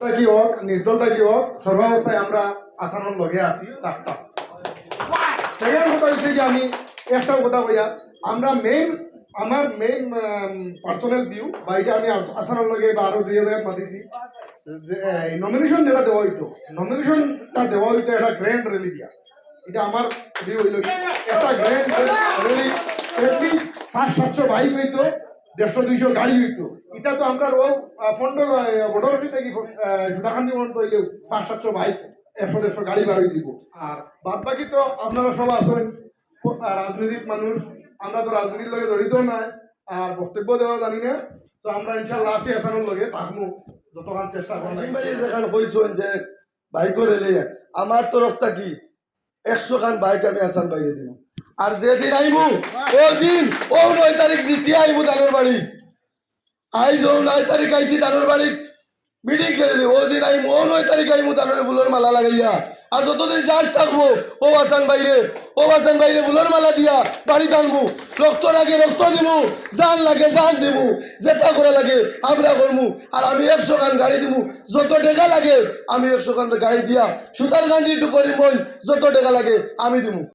কি হোক নির্দলতা কি হোক সর্বাবস্থায় আমরা আসানোর লগে আছি থাকতাম সেকেন্ড কথা হচ্ছে যে আমি একটাও কথা কইয়া, আমরা মেইন আমার মেইন পার্সোনাল ভিউ বা এটা আমি আসানোর লগে বা আরও দুই হাজার মাতিছি নমিনেশন যেটা দেওয়া হইতো নমিনেশনটা দেওয়া হইতো একটা গ্র্যান্ড র্যালি দিয়া। এটা আমার ভিউ হইল একটা গ্র্যান্ড র্যালি পাঁচ সাতশো বাইক হইতো দেড়শো দুইশো গাড়ি হইতো। এটা তো আমরা রোগ ফন্ড বড়শি থেকে সুতাকান্দি পর্যন্ত হইলেও পাঁচ সাতশো বাইক একশো দেড়শো গাড়ি বার হয়ে দিব। আর বাদ বাকি তো আপনারা সব আসেন রাজনীতির মানুষ। আমরা তো রাজনীতির লগে জড়িত নাই আর বক্তব্য দেওয়া জানি না। তো আমরা ইনশাল্লাহ আসি আসানোর লগে তাকমু যতক্ষণ চেষ্টা করলাম যে বাইকর এলে আমার তরফ থাকি একশো খান বাইক আমি আসান বাইরে দিব। আর যেদিন আইবু ও দিন ও নয় তারিখ জিতি আইবু দানোর বাড়ি। আইজ ও নয় তারিখ আইছি দানোর বাড়ি মিটিং খেলিলি ও দিন আইমু ও নয় তারিখ আইমু দানোর ফুলের মালা লাগাইয়া। আর যতদিন শ্বাস থাকব, ও আসান বাইরে, ও আসান বাইরে ফুলের মালা দিয়া বাড়ি টানবো। রক্ত লাগে, রক্ত দিবু, জান লাগে, জান দিবু। যেটা করে লাগে আমরা করব। আর আমি একশো গান গাড়ি দিবু। যত টাকা লাগে, আমি একশো গান গাড়ি দিয়া সুতার গান একটু করি মন যত টাকা লাগে আমি দিবু।